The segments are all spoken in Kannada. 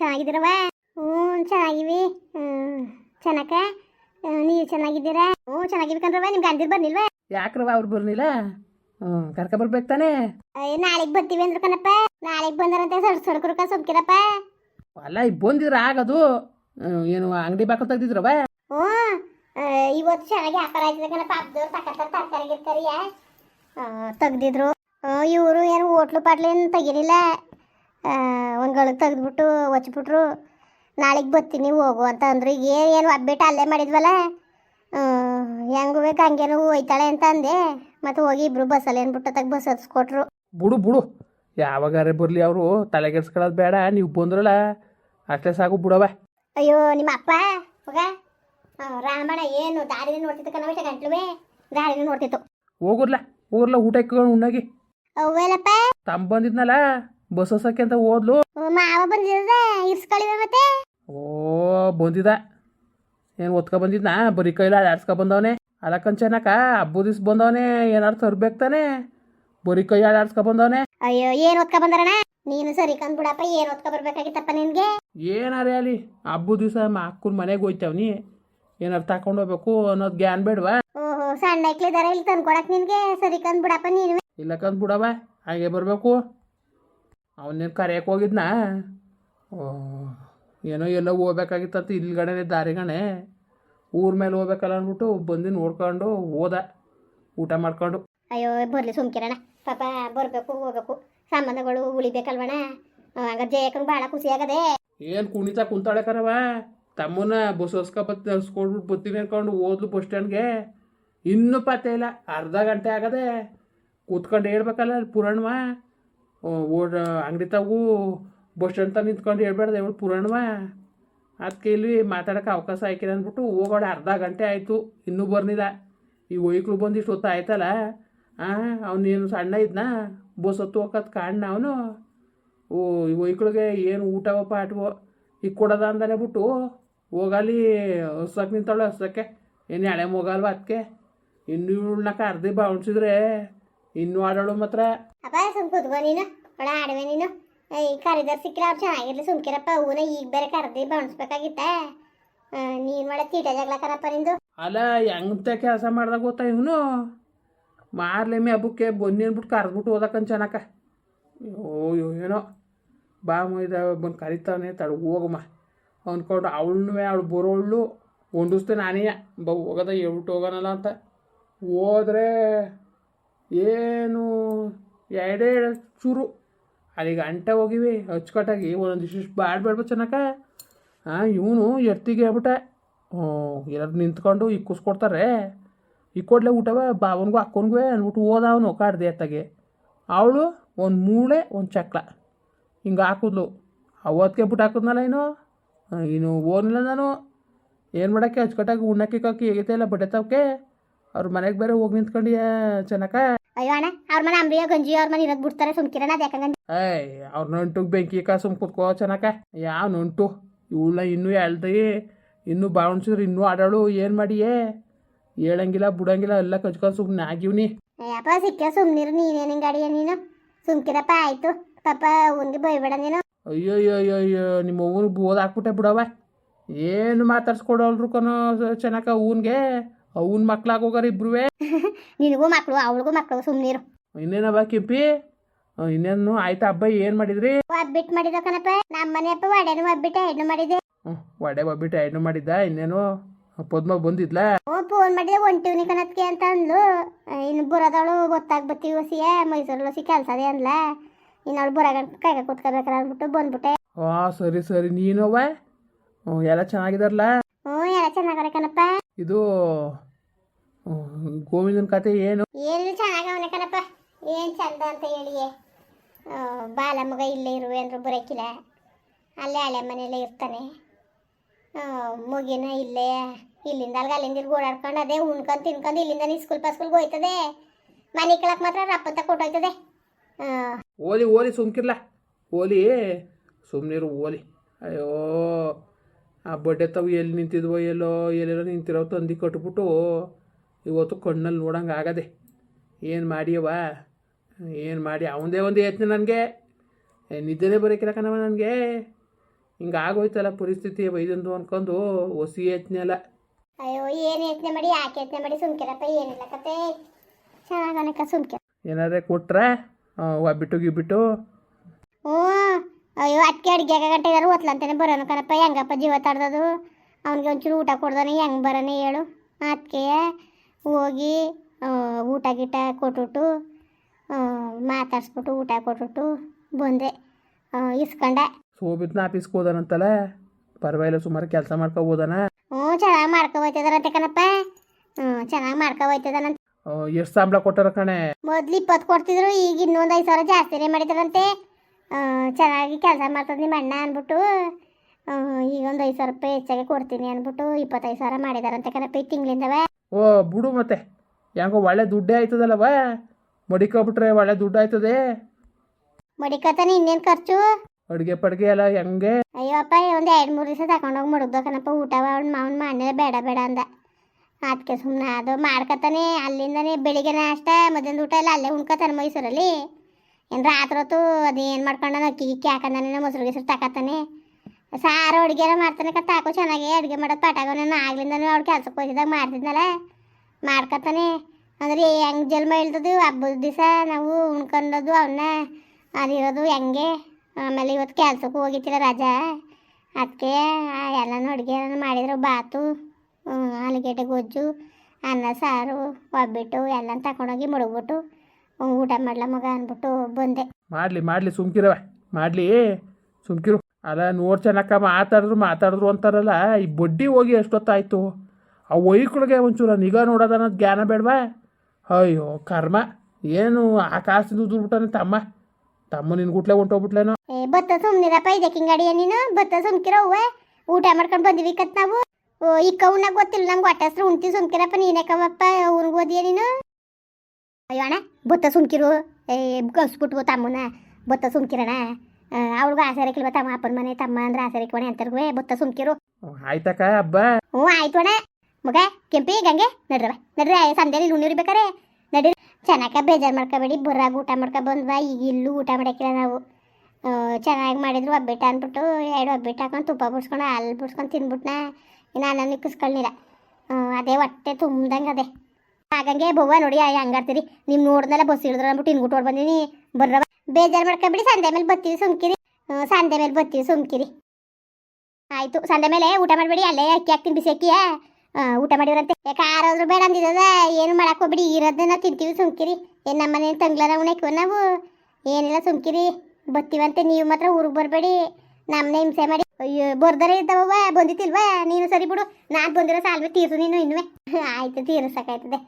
ಚೆನ್ನಾಗಿದ್ದೀರವ ಹ್ಞೂ ಚೆನ್ನಾಗಿವಿ. ಹ್ಞೂ ಚೆನ್ನಕ್ಕ? ನೀವು ಚೆನ್ನಾಗಿದ್ದೀರಾ? ಹ್ಞೂ ಚೆನ್ನಾಗಿರ್ಬೇಕಂದ್ರವ ನಿಮ್ಗೆ ಅಂದಿರ್ ಬರ್ಲಿಲ್ವ? ಯಾಕ್ರವ ಅವ್ರು ಬರ್ಲಿಲ್ಲ? ಹ್ಞೂ ಕರ್ಕ ಬರ್ಬೇಕು ತಾನೇ? ಅಯ್ಯ ನಾಳೆಗೆ ಬರ್ತೀವಿ ಅಂದ್ರು ಕಣಪ್ಪ. ನಾಳೆಗೆ ಬಂದರಂತ ಸರ್ ಸಡ್ಕರುಕ ಸುಮ್ಕಿರಪ್ಪ. ಅಲ್ಲ ಈಗ ಬಂದಿದ್ರ ಆಗದು. ಏನು ಅಂಗಡಿ ಬಾಕಲ್ ತೆಗ್ದಿದ್ರವ ಹ್ಞೂ ಇವತ್ತು ಚೆನ್ನಾಗಿ ವ್ಯಾಪಾರ ಆಯ್ತದೆ ಕಣಪ್ಪ. ಅಬ್ದವ್ರು ತಕತ್ತಾರ ತರಕಾರಿ ಗಿರ್ಕಾರಿಯ. ತೆಗ್ದಿದ್ರು. ಇವರು ಏನು ಹೋಟ್ಲು ಪಾಟ್ಲು ಏನು ತೆಗಿಲಿಲ್ಲ. ಒಂದು ಗಳಿಗೆ ತೆಗೆದ್ಬಿಟ್ಟು ಒಚ್ಬಿಟ್ರು. ನಾಳೆಗೆ ಬರ್ತೀನಿ ಹೋಗು ಅಂತ ಅಂದ್ರು. ಈಗ ಏನು ಏನು ಹಬ್ಬಿಟ್ಟು ಅಲ್ಲೇ ಮಾಡಿದ್ವಲ್ಲ? ಹೆಂಗೂ ಬೇಕು ಹಂಗೇನು ಹೋಯ್ತಾಳೆ ಅಂತ ಅಂದೆ. ಮತ್ತು ಹೋಗಿ ಇಬ್ಬರು ಬಸ್ಸಲ್ಲಿ ಏನ್ಬಿಟ್ಟು ತಗ ಬಸ್ ಹತ್ಸ್ಕೊಟ್ರು. ಬಿಡು ಬಿಡು. ಯಾವಾಗಾರೆ ಬರಲಿ ಅವರು ತಲೆಗೆಡ್ಸ್ಕೊಳ್ಳೋದು ಬೇಡ ನೀವು ಬಂದ್ರಲ್ಲ ಅಷ್ಟೇ ಸಾಕು ಬಿಡವ ಅಯ್ಯೋ ನಿಮ್ಮ ಅಪ್ಪ ಮಗ ಆ, ರಾಮಣ್ಣ ಏನು ದಾರಿನ ನೋಡ್ತಿತ್ತು ಕಣವಿಷ ಗಂಟ್ಲುವೆ? ದಾರಿನ ನೋಡ್ತಿತ್ತು. ಹೋಗುರ್ಲ ಹೋಗುರ್ಲ ಊಟ ಇಕ್ಕೊಂಡು ಉಣ್ಣಾಗಿ. ಅವೆಲ್ಲಪ್ಪ ತಮ್ಮ ಬಂದಿದ್ನಲ್ಲ ಬಸ್ ಹೊಸಕ್ಕೆ ಅಂತ ಓದ್ಲು? ಮಾವ ಇರ್ಸ್ಕೊಳ್ಳಿವೆ ಮತ್ತೆ? ಓ ಬಂದಿದ್ದ ಏನು ಓದ್ಕೊ ಬಂದಿದ್ನಾ? ಬರೀ ಕೈಲ ಆಡ್ಸ್ಕೊ ಬಂದವನೆ. ಅಲಕಂಚನಕ ಕಂಚನಕ ಹಬ್ಬ ದಿವ್ಸ ಬಂದವನೆ ಏನಾರು ತರ್ಬೇಕು ತಾನೆ. ಬರೀ ಕೈ ಆಡ್ಸ್ಕೊ ಬಂದವನೆ. ಅಯ್ಯೋ ಏನ್ ಓದ್ಕೊ ಬಂದರಣ? ನೀನು ಸರಿ ಕಂದ್ ಬಿಡಪ್ಪ ಏನ್ ಓದ್ಕೊ ಬರ್ಬೇಕಾಗಿತ್ತಪ್ಪ ನಿನ್ಗೆ? ಏನಾರೇ ಅಲ್ಲಿ ಹಬ್ಬ ದಿವಸ ಅಕ್ಕನ ಮನೆಗೆ ಹೋಯ್ತಾವ್ನಿ ಏನಾರು ತಕೊಂಡು ಹೋಗ್ಬೇಕು ಅನ್ನೋದು ಜ್ಞಾನ ಬೇಡವಾ? ಓಹೋ ಸಣ್ಣ ಐಕ್ಲಿದಾರ ಇಲ್ಲಿ ತಂದ್ಕೊಡಕ್ ನಿನ್ಗೆ? ಸರಿ ಕಂದ್ ಬಿಡಪ್ಪ ನೀನು. ಇಲ್ಲಕ್ಕಂದ್ ಬಿಡವ ಹಾಗೆ ಬರಬೇಕು. ಅವನ್ನೇನು ಕರೆಯಕ್ಕೆ ಹೋಗಿದ್ನ? ಓ ಏನೋ ಎಲ್ಲೋ ಹೋಗ್ಬೇಕಾಗಿತ್ತಂತ ಇಲ್ಲಿಗಡೆ ದಾರಿಗಣೆ ಊರ ಮೇಲೆ ಹೋಗ್ಬೇಕಲ್ಲ ಅಂದ್ಬಿಟ್ಟು ಬಂದು ನೋಡ್ಕೊಂಡು ಹೋದ. ಊಟ ಮಾಡ್ಕೊಂಡು. ಅಯ್ಯೋ ಬರ್ಲಿ ಸುಮ್ಕಿರಣ. ಪಾಪ ಬರಬೇಕು ಹೋಗ್ಬೇಕು. ಸಂಬಂಧಗಳು ಉಳಿಬೇಕಲ್ವಣ? ಹಂಗ ಜಯಕಂಗ್ ಭಾಳ ಖುಷಿ ಆಗದೆ. ಏನು ಕುಣಿತ ಕುಂತಾಳೆ ಕರವ ತಮ್ಮನ ಬಸ್ ಹೊಸ್ಕೊಬತ್ ಹಸ್ಕೊಡ್ಬಿಟ್ಟು ಬತ್ತೀನಿ ಅನ್ಕೊಂಡು ಓದ್ಲು ಬಸ್ ಸ್ಟ್ಯಾಂಡ್ಗೆ. ಇನ್ನೂ ಪತ್ತೆ ಇಲ್ಲ ಅರ್ಧ ಗಂಟೆ ಆಗದೆ ಕೂತ್ಕೊಂಡು ಹೇಳ್ಬೇಕಲ್ಲ ಪುರಾಣವ. ಓಡ್ ತಾವು ಬಸ್ ಸ್ಟ್ಯಾಂಡ್ ತ ನಿಂತ್ಕೊಂಡು ಹೇಳ್ಬೇಡ್ದೆ, ಇವಳು ಪುರಾಣವ. ಅದಕ್ಕೆ ಇಲ್ಲಿ ಮಾತಾಡೋಕೆ ಅವಕಾಶ ಆಯ್ಕಿಲ್ಲ ಅಂದ್ಬಿಟ್ಟು ಹೋಗೋಣ, ಅರ್ಧ ಗಂಟೆ ಆಯಿತು, ಇನ್ನೂ ಬರ್ನಿಲ್ಲ. ಈ ಒಯ್ಕ್ಳು ಬಂದಿಷ್ಟು ಹೊತ್ತು ಆಯ್ತಲ್ಲ? ಹಾಂ ಅವನೇನು ಸಣ್ಣ ಇದ್ನ? ಬಸ್ ಹೊತ್ತು ಹೋಗೋದು ಕಾಣ್ಣ ಅವನು? ಓ, ಈ ಒಯ್ಕ್ಳಿಗೆ ಏನು ಊಟವ ಪಾಟ್ವೋ ಈಗ ಕೊಡೋದ ಅಂದಾನೆ ಬಿಟ್ಟು ಹೋಗಲಿ ಹೊಸಕ್ಕೆ ನಿಂತಾಳೆ ಹೊಸಕ್ಕೆ ಏನು ಹಳೆ ಮೋಗಲ್ವ ಅದಕ್ಕೆ ಇನ್ನು ಇವಳನ್ನ ಅರ್ಧ ಬಾವಣಿಸಿದ್ರೆ ಇನ್ನೂ ಆಡೋಳು ಮಾತ್ರ. ಒಳ ಆಡುವೆ ನೀನು? ಈ ಕರಿದರ್ ಸಿಕ್ಕಿಲ್ಲ, ಅವ್ರು ಚೆನ್ನಾಗಿರ್ಲಿ, ಸುಮ್ಕಿರಪ್ಪ ಹೂನ ಈಗ ಬೇರೆ ಕರೆದಿ ಬಣ್ಸ್ಬೇಕಾಗಿತ್ತ? ನೀನ್ ಮಾಡ ತೀಟ ಜಗಳ ಕರಪ್ಪ ನಿಂದು. ಅಲ್ಲ ಹೆಂಗಂತ ಕೆಲಸ ಮಾಡ್ದಾಗ ಗೊತ್ತಾ ಇವನು? ಮಾರ್ಲೆಮ್ಮೆ ಹಬ್ಬಕ್ಕೆ ಬನ್ನಿ ಅಂದ್ಬಿಟ್ಟು ಕರೆದ್ಬಿಟ್ಟು ಓದಕ್ಕಂತ ಚೆನ್ನಕ ಅಯ್ಯೋ ಏನೋ. ಬಾ ಮೈದ ಬಂದು ಕರಿತಾವನೆ ತಡ ಹೋಗಮ್ಮ. ಅಂದ್ಕೊಂಡು ಅವಳನ್ನೂ ಅವಳು ಬರೋಳು ಹೊಂದಿಸ್ತೆ ನಾನೇ. ಬ, ಹೋಗೋದ, ಹೇಳ್ಬಿಟ್ಟು ಹೋಗೋಣಲ್ಲ ಅಂತ. ಹೋದ್ರೆ, ಏನು, ಎರಡೇ ಚೂರು ಅಲ್ಲಿಗೆ ಗಂಟೆ ಹೋಗಿವಿ ಅಚ್ಚುಕಟ್ಟಾಗಿ. ಒಂದೊಂದು ಇಷ್ಟು ಬಾಡ್ಬೇಡ್ಬೇಕು ಚೆನ್ನಕ ಹಾಂ ಇವನು ಎತ್ತಿಗೆ ಹೇಳ್ಬಿಟ್ಟೆ ಹ್ಞೂ ಎಲ್ಲರೂ ನಿಂತ್ಕೊಂಡು ಇಕ್ಕಿಸ್ಕೊಡ್ತಾರೆ ಇಕ್ಕೊಡ್ಲೆ ಊಟವ ಬಾವನಿಗೂ ಅಕ್ಕನಿಗೂ ಅಂದ್ಬಿಟ್ಟು ಹೋದ ಅವನು ಕಾಡ್ದೆ ಎತ್ತಾಗೆ. ಅವಳು ಒಂದು ಮೂಳೆ ಒಂದು ಚಕ್ಲ. ಹಿಂಗೆ ಹಾಕಿದ್ಲು. ಅವತ್ತಿಗೆ ಬಿಟ್ಟು ಹಾಕಿದ್ನಲ್ಲ ಆ, ಇನ್ನು ಓದಿಲ್ಲ ನಾನು. ಏನು ಮಾಡೋಕ್ಕೆ? ಅಚ್ಚುಕಟ್ಟಾಗಿ ಉಣ್ಣಕ್ಕೆ ಕಾಕಿ ಹೇಗೈತೆ ಇಲ್ಲ ಬಟ್ಟೆ ತವಕ್ಕೆ ಅವ್ರ ಮನೆಗೆ ಬೇರೆ ಹೋಗಿ ನಿಂತ್ಕೊಂಡು ಚೆನ್ನಕ ಅಯ್ಯೋ ಅಣ್ಣ ಅವ್ರ ಮನೆ ಅಂಬ್ರಿಯ ಗಂಜಿ ಅವ್ರ ಮನೆ ಇರೋದ್ ಬಿಡ್ತಾರೆ ಸುಮ್ಕಿರಣ ಅದ್ ಯಾಕಂಗಂದ್ ಏಯ್ ಅವ್ರ ನಂಟುಗೆ ಬೆಂಕಿ ಕಾಸುಮ್ ಕುತ್ಕೋ ಚೆನ್ನಕ ಯಾವ ನಂಟು? ಇವಳನ್ನ ಇನ್ನೂ ಎಳ್ದಿ ಇನ್ನೂ ಬಾವಣಿಸಿದ್ರೆ ಇನ್ನೂ ಆಡಾಳು ಏನು ಮಾಡಿಯೇ ಹೇಳಂಗಿಲ್ಲ ಬಿಡಂಗಿಲ್ಲ ಎಲ್ಲ ಕಚ್ಕೊಂಡು ಸುಮ್ಮನೆ ಆಗಿವ್ನಿ ಅಪ್ಪ ಸಿಕ್ಕ ಸುಮ್ನಿರು ನೀನೇನಿಂಗ್ ಗಾಡಿಯ ನೀನು? ಸುಮ್ಕಿರಪ್ಪ ಆಯ್ತು. ಪಾಪ ಅವನ್ಗೆ ಬೈಬೇಡ ನೀನು. ಅಯ್ಯೋ ಅಯ್ಯೋ ಅಯ್ಯೋ ಅಯ್ಯೋ ನಿಮ್ಮ ಅವ್ವನ ಬೋದ್ ಹಾಕ್ಬಿಟ್ಟೆ ಬಿಡವ ಏನು ಮಾತಾಡ್ಸ್ಕೊಡೋಲ್ರು ಕಣೋ ಚೆನ್ನಕ ಅವ್ನಿಗೆ? ಅವ್ನ ಮಕ್ಳಾಗೋಗಾರ ಇಬ್ರು ನಿನಗೂ ಮಕ್ಳು ಅವಳಿಗೂ ಮಕ್ಳು ಸುಮ್ಮನಿರು ಇನ್ನೇನವ ಕೆಂಪಿ? ಕಿಂಪಿ ಇನ್ನೇನು ಆಯ್ತಾ ಹಬ್ಬ ಏನು ಮಾಡಿದ್ರಿ? ಒಬ್ಬಿಟ್ಟು ಮಾಡಿದ ಕಣಪ್ಪ ನಮ್ಮ ಮನೆ ಅಪ್ಪ ಒಡೆನು ಒಬ್ಬಿಟ್ಟು ಹೆಣ್ಣು ಮಾಡಿದೆ. ಒಡೆ ವಡೆ ಹೆಣ್ಣು ಮಾಡಿದ್ದ ಇನ್ನೇನು? ಪದ್ಮ ಬಂದಿದ್ಲ? ಓ ಫೋನ್ ಮಾಡಿದೆ ಒಂಟಿವ್ನಿ ಕಣತ್ಗೆ ಅಂತ ಅಂದ್ಲು. ಇನ್ನು ಬುರದವಳು ಗೊತ್ತಾಗ್ ಬರ್ತೀವಿ ಹೊಸಿಯ ಮೈಸೂರಲ್ಲಿ ಹೊಸಿ ಕೆಲಸ ಅದೇ ಅಂದ್ಲ. ಇನ್ನು ಅವಳು ಬರಗಂಟ ಕೈಗ ಕೂತ್ಕೋಬೇಕಾರ ಅಂದ್ಬಿಟ್ಟು ಬಂದ್ಬಿಟ್ಟೆ. ಹಾ ಸರಿ ಸರಿ ನೀನು ಹ್ಞೂ ಎಲ್ಲ ಚೆನ್ನಾಗಿದಾರಲ್ಲ ಹ್ಞೂ ಎಲ್ಲ ಚೆನ್ನಾಗರ ಕಣಪ್ಪ. ಇದು ಗೋವಿಂದನ ಕತೆ ಏನು? ಏನು ಚೆನ್ನಾಗ ಅವನ ಕಣಪ್ಪ. ಏನು ಚಂದ ಅಂತ ಹೇಳಿಯೇ. ಆ, ಬಾಲ ಮಗ ಇಲ್ಲೇ ಇರುವೆ ಅಂದ್ರು ಬರೋಕ್ಕಿಲ್ಲ ಅಲ್ಲೇ ಹಳೆ ಮನೆಯಲ್ಲೇ ಇರ್ತಾನೆ. ಮುಗಿನ ಇಲ್ಲೇ ಇಲ್ಲಿಂದ ಅಲ್ಗ ಅಲ್ಲಿಂದ ಇಲ್ಲಿ ಓಡಾಡ್ಕೊಂಡು ಅದೇ ಉಣ್ಕೊಂಡು ತಿನ್ಕೊಂಡು ಇಲ್ಲಿಂದ ಸ್ಕೂಲ್ ಪಾಸ್ಕೂಲ್ಗೆ ಹೋಯ್ತದೆ. ಮನೆ ಕೆಳಕ್ಕೆ ಮಾತ್ರ ರಪ್ಪತ್ತ ಕೊಟ್ಟೋಯ್ತದೆ ಆ, ಓಲಿ ಓಲಿ ಸುಮ್ಕಿರ್ಲ. ಓಲಿ ಸುಮ್ಮನಿರು ಓಲಿ. ಅಯ್ಯೋ ಆ ಬಡ್ಡೆ ತಾವು ಎಲ್ಲಿ ನಿಂತಿದ್ವೋ ಎಲ್ಲೋ ಎಲ್ಲೆಲ್ಲೋ ನಿಂತಿರೋ ತಂದು ಕಟ್ಬಿಟ್ಟು. ಇವತ್ತು ಕಣ್ಣಲ್ಲಿ ನೋಡಂಗೆ ಆಗದೆ. ಏನು ಮಾಡಿಯವ ಏನು ಮಾಡಿ? ಅವಂದೇ ಒಂದು ಯತ್ನ ನನಗೆ. ನಿದ್ದೆನೇ ಬರೋಕಿಲ್ಲ ಕಣವ ನನಗೆ. ಹಿಂಗೆ ಆಗೋಯ್ತಲ್ಲ ಪರಿಸ್ಥಿತಿ ಬೈದಂದು ಅನ್ಕೊಂಡು ಹೊಸಿ ಯತ್ನೆಲ್ಲ ಅಯ್ಯೋ ಏನು ಯೋಚನೆ ಮಾಡಿ? ಯಾಕೆ ಯೋಚನೆ ಮಾಡಿ? ಸುಮ್ಕಿರಪ್ಪ ಏನಿಲ್ಲ ಕತೆ. ಚೆನ್ನಾಗನಕ ಸುಮ್ಕಿರ. ಏನಾದ್ರೆ ಕೊಟ್ರೆ? ಒಬ್ಬಿಟ್ಟು ಗಿಬ್ಬಿಟ್ಟು ಹ್ಞೂ. ಅಯ್ಯೋ ಅಟ್ಕೆ ಅಡುಗೆ ಗಂಟೆಗಾರು ಒತ್ಲಂತಾನೆ ಬರೋನು ಕಣಪ್ಪ. ಹೆಂಗಪ್ಪ ಜೀವ ತಡ್ದದು? ಅವ್ನಿಗೆ ಒಂಚೂರು ಊಟ ಕೊಡ್ದಾನೆ ಹೆಂಗೆ ಬರೋನೆ ಹೇಳು? ಅದಕ್ಕೆ ಹೋಗಿ ಊಟ ಗೀಟ ಕೊಟ್ಬಿಟ್ಟು ಮಾತಾಡ್ಸ್ಬಿಟ್ಟು ಊಟ ಕೊಟ್ಬಿಟ್ಟು ಬಂದೆ. ಇಸ್ಕೊಂಡ. ಸೋಬಿತ್ನ ಆಫೀಸ್ಗೆ ಹೋದಾನಂತಲ್ಲ ಪರವಾಗಿಲ್ಲ ಸುಮಾರು ಕೆಲಸ ಮಾಡ್ಕೊ ಹೋದಾನ? ಹ್ಞೂ ಚೆನ್ನಾಗಿ ಮಾಡ್ಕೊ ಹೋಯ್ತಿದಾರಂತೆ ಕಣಪ್ಪ. ಹ್ಞೂ ಚೆನ್ನಾಗಿ ಮಾಡ್ಕೊ ಹೋಯ್ತದಾನಂತೆ. ಎಷ್ಟು ಸಂಬಳ ಕೊಟ್ಟಾರ ಕಣೆ? ಮೊದ್ಲು ಇಪ್ಪತ್ತು ಕೊಡ್ತಿದ್ರು ಈಗ ಇನ್ನೊಂದು ಐದು ಸಾವಿರ ಜಾಸ್ತಿನೇ ಮಾಡಿದಾರಂತೆ. ಚೆನ್ನಾಗಿ ಕೆಲಸ ಮಾಡ್ತದೆ ನಿಮ್ಮ ಅಣ್ಣ ಅಂದ್ಬಿಟ್ಟು ಈಗ ಒಂದು ಐದು ಸಾವಿರ ರೂಪಾಯಿ ಹೆಚ್ಚಾಗಿ ಕೊಡ್ತೀನಿ ಅಂದ್ಬಿಟ್ಟು ಇಪ್ಪತ್ತೈದು ಸಾವಿರ ಮಾಡಿದಾರಂತೆ ಕಣಪ್ಪ ಈ ತಿಂಗಳಿಂದವ. ಓ ಬಿಡು ಮತ್ತೆ. ಹೆಂಗೋ ಒಳ್ಳೆ ದುಡ್ಡೇ ಆಯ್ತದಲ್ಲವ ಮಡಿಕೊಬಿಟ್ರೆ ಒಳ್ಳೆ ದುಡ್ಡು ಆಯ್ತದೆ. ಮಡಿಕತಾನೆ ಇನ್ನೇನು ಖರ್ಚು? ಅಡುಗೆ ಪಡ್ಗೆ ಎಲ್ಲ ಹೆಂಗೆ? ಅಯ್ಯೋ ಅಪ್ಪ ಒಂದು ಎರಡು ಮೂರು ದಿವಸ ತಗೊಂಡೋಗಿ ಮಡಗ್ಬೇಕನಪ್ಪ ಊಟ ಅವ್ನ ಮಾವನ ಮನೆ ಬೇಡ ಬೇಡ ಅಂದ. ಅದಕ್ಕೆ ಸುಮ್ಮನೆ ಅದು ಮಾಡ್ಕತಾನೆ ಅಲ್ಲಿಂದನೇ ಬೆಳಿಗ್ಗೆ ನಾಷ್ಟ ಮಧ್ಯಾಹ್ನ ಊಟ ಎಲ್ಲ ಅಲ್ಲೇ ಉಣ್ಕತಾನ ಮೈಸೂರಲ್ಲಿ. ಏನು ರಾತ್ರಿ ಹೊತ್ತು ಅದೇನು ಮಾಡ್ಕೊಂಡ ಅಕ್ಕಿ ಗಿಕ್ಕಿ ಹಾಕಂದಾನೆ ಮೊಸರು ಗಿಸರು ತಕತಾನೆ. ಸಾರು ಅಡುಗೆ ಮಾಡ್ತಾನೆ ಹಾಕೋ ಚೆನ್ನಾಗಿ ಅಡುಗೆ ಮಾಡೋದು ಪಟಾಗ ನಾನು ಆಗ್ಲಿಂದನೂ ಅವ್ಳು ಕೆಲ್ಸಕ್ಕೆ ಹೋಗಿದಾಗ ಮಾಡ್ತಿದ್ನಲ್ಲ. ಮಾಡ್ಕೊತಾನೆ. ಅಂದ್ರೆ ಹೆಂಗೆ ಜಲ್ಮ ಇಳ್ದದು ಹಬ್ಬದ ದಿವಸ ನಾವು ಉಣ್ಕೊಂಡದು ಅವನ್ನ ಅದಿರೋದು ಹೆಂಗೆ? ಆಮೇಲೆ ಇವತ್ತು ಕೆಲ್ಸಕ್ಕೆ ಹೋಗಿತ್ತಿಲ್ಲ ರಜಾ. ಅದಕ್ಕೆ ಎಲ್ಲನೂ ಅಡುಗೆ ಮಾಡಿದ್ರು ಬಾತು ಆಲೂಗೆಡ್ಡೆ ಗೊಜ್ಜು ಅನ್ನ ಸಾರು ಒಬ್ಬಿಟ್ಟು ಎಲ್ಲ ತಗೊಂಡೋಗಿ ಮುಳುಗ್ಬಿಟ್ಟು ಹ್ಮ್, ಊಟ ಮಾಡ್ಲ ಮಗ ಅಂದ್ಬಿಟ್ಟು ಬಂದೆ. ಮಾಡಲಿ ಮಾಡಲಿ ಸುಮ್ಕಿರವ ಮಾಡಲಿ ಸುಮ್ಕಿರು. ಅಲ್ಲ ನೋಡ್ ಚೆನ್ನಕ್ಕ ಮಾತಾಡಿದ್ರು ಮಾತಾಡಿದ್ರು ಅಂತಾರಲ್ಲ, ಈ ಬಡ್ಡಿ ಹೋಗಿ ಎಷ್ಟೊತ್ತಾಯ್ತು? ಆ ವೈಕ್ಳಿಗೆ ಒಂಚೂರು ನಿಗಾ ನೋಡೋದು ಅನ್ನೋದು ಜ್ಞಾನ ಬೇಡವಾ? ಅಯ್ಯೋ, ಕರ್ಮ. ಏನು ಆ ಕಾಸಿಂದ ತಮ್ಮ. ತಮ್ಮ ನಿನ್ ಗುಟ್ಲೆ ಹೊಂಟೋಗ್ಬಿಟ್ಲೇನೋ? ಏ, ಬತ್ತ ಸುಮ್ನಿರಪ್ಪ ಇದಕ್ಕೆ ಹಿಂಗಡಿಯ ನೀನು? ಬತ್ತ ಸುಮ್ಕಿರವ್ವ? ಊಟ ಮಾಡ್ಕೊಂಡು ಬಂದಿವಿ ಕತ್ ನಾವು. ಓ, ಈ ಕೌನ ಗೊತ್ತಿಲ್ಲ, ನಂಗೆ ಹೊಟ್ಟೆ ಉಂತಿ ಸುಮ್ಕಿರಪ್ಪ ನೀನೇಕವಪ್ಪ ಊರಿಗೆ ಓದಿಯ ನೀನು? ಅಯ್ಯೋ ಅಣ್ಣ, ಬತ್ತ ಸುಮ್ಕಿರು. ಏ ಕಲ್ಸ್ಬಿಟ್ವು ತಮ್ಮನ ಬತ್ತ ಸುಮ್ಕಿರಣ ಅವಳಿಗೂ ಆಸೆ ಇರಕ್ಕಿಲ್ವ ತಮ್ಮ ಅಪ್ಪನ ಮನೆ ತಮ್ಮ ಅಂದ್ರ ಆಸೆ ಇರಕ್ಕೋಣೆ ಅಂತರ್ಗುವೆ ಬುತ್ತ ಸುಮ್ಕಿರು. ಆಯ್ತಕ್ಕ ಹಬ್ಬ. ಹ್ಞೂ ಆಯ್ತು ಅಣ್ಣ. ಮಗ ಕೆಂಪಿ ಗಂಗೆ ನಡ್ರವ ನಡ್ರಿ ಸಂದೇಲಿ ಉಣ್ಣಿರಿ ಬೇಕಾರೆ. ನಡೀರಿ. ಚೆನ್ನಾಗ ಬೇಜಾರು ಮಾಡ್ಕೋಬೇಡಿ ಬುರ್ರಾಗ ಊಟ ಮಾಡ್ಕೊ ಬಂದ್ವಾ ಈಗ ಇಲ್ಲೂ ಊಟ ಮಾಡಕ್ಕಿಲ್ಲ ನಾವು. ಚೆನ್ನಾಗಿ ಮಾಡಿದ್ರು ಒಬ್ಬಿಟ್ಟು ಅಂದ್ಬಿಟ್ಟು ಎರಡು ಒಬ್ಬಿಟ್ಟು ಹಾಕೊಂಡು ತುಪ್ಪ ಬಿಡ್ಸ್ಕೊಂಡು ಅಲ್ಲಿ ಬಿಡ್ಸ್ಕೊಂಡು ತಿನ್ಬಿಟ್ನಾ ಇನ್ನು ಅನ್ನ ಕುಸ್ಕೊಳ್ಳಿಲ್ಲ ಅದೇ ಹೊಟ್ಟೆ ತುಂಬ್ದಂಗೆ ಅದೇ. ಹಾಗಂಗೆ ಬವ್ವ ನೋಡಿ ಹಂಗಾಡ್ತೀರಿ ನಿಮ್ಮ ನೋಡ್ದಲ್ಲ ಬಸ್ ಹಿಡಿದ್ರು ಅಂದ್ಬಿಟ್ಟು ಇನ್ಗುಟ್ಟು ಹೊಡ್ ಬಂದೀನಿ. ಬರ್ರವ ಬೇಜಾರು ಮಾಡ್ಕೊಬೇಡಿ ಸಂಜೆ ಮೇಲೆ ಬತ್ತೀವಿ ಸುಮ್ಕಿರಿ. ಸಂಜೆ ಮೇಲೆ ಬತ್ತೀವಿ ಸುಮ್ಕಿರಿ. ಆಯಿತು ಸಂಜೆ ಮೇಲೆ ಊಟ ಮಾಡಬೇಡಿ, ಅಲ್ಲೇ ಅಕ್ಕಿ ಹಾಕ್ತೀನಿ, ಬಿಸಿ ಊಟ ಮಾಡಿದ್ರಂತೆ ಯಾಕೆ ಆರಾದ್ರೂ ಬೇಡ ಅಂದಿದ್ದದ. ಏನು ಮಾಡಕ್ಕೆ ಹೋಗ್ಬಿಡಿ, ಇರೋದನ್ನ ತಿಂತೀವಿ, ಸುಮ್ಕಿರಿ. ಏನು ನಮ್ಮನೆ ತಂಗ್ಲಾರ ಉಣಕ್ಕೆ ನಾವು. ಏನಿಲ್ಲ, ಸುಮ್ಕಿರಿ. ಬತ್ತೀವಂತೆ ನೀವು ಮಾತ್ರ ಊರಿಗೆ ಬರಬೇಡಿ. ನಮ್ಮನೆ ಹಿಂಸೆ ಮಾಡಿ. ಅಯ್ಯೋ, ಬರ್ದರೆ ಇದ್ದಾವ ಬಂದಿತ್ತಿಲ್ವ ನೀನು ಸರಿ ಬಿಡು. ನಾನು ಬಂದಿರೋ ಸಾಲ್ವೆ ತೀರ್ಸು ನೀನು ಇನ್ನುವೆ. ಆಯ್ತು, ತೀರ್ಸಕ್ಕಾಯ್ತದೆ.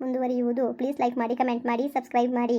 ಮುಂದುವರಿಯುವುದು. ಪ್ಲೀಸ್ ಲೈಕ್ ಮಾಡಿ, ಕಮೆಂಟ್ ಮಾಡಿ, ಸಬ್ಸ್ಕ್ರೈಬ್ ಮಾಡಿ.